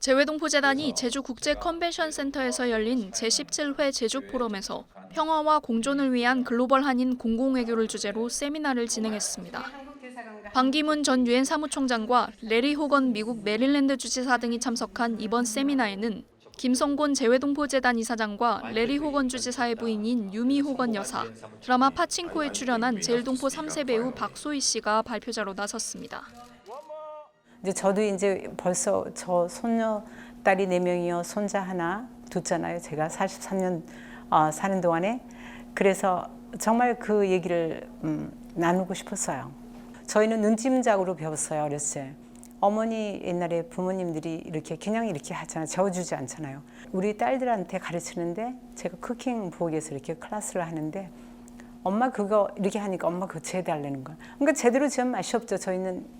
재외동포재단이 제주국제 컨벤션 센터에서 열린 제17회 제주 포럼에서 평화와 공존을 위한 글로벌 한인 공공외교를 주제로 세미나를 진행했습니다. 반기문 전 유엔 사무총장과 레리 호건 미국 메릴랜드 주지사 등이 참석한 이번 세미나에는 김성곤 재외동포재단 이사장과 레리 호건 주지사의 부인인 유미 호건 여사, 드라마 파친코에 출연한 제일동포 3세 배우 박소희 씨가 발표자로 나섰습니다. 이제 저도 이제 벌써 저 손녀 딸이 네 명이요 손자 하나 뒀잖아요. 제가 43년 어, 사는 동안에 그래서 정말 그 얘기를 음, 나누고 싶었어요. 저희는 눈찜작으로 배웠어요 어렸을 때. 어머니 옛날에 부모님들이 이렇게 그냥 이렇게 하잖아요. 재워주지 않잖아요. 우리 딸들한테 가르치는데 제가 쿠킹 부엌에서 이렇게 클래스를 하는데 엄마 그거 이렇게 하니까 엄마 그거 재달라는 거야. 그러니까 제대로 지으면 맛이 없죠. 저희는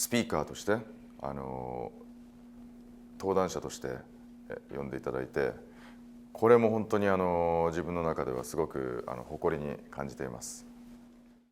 スピーカーとしてあの登壇者として呼んでいただいてこれも本当にあの自分の中ではすごくあの誇りに感じています。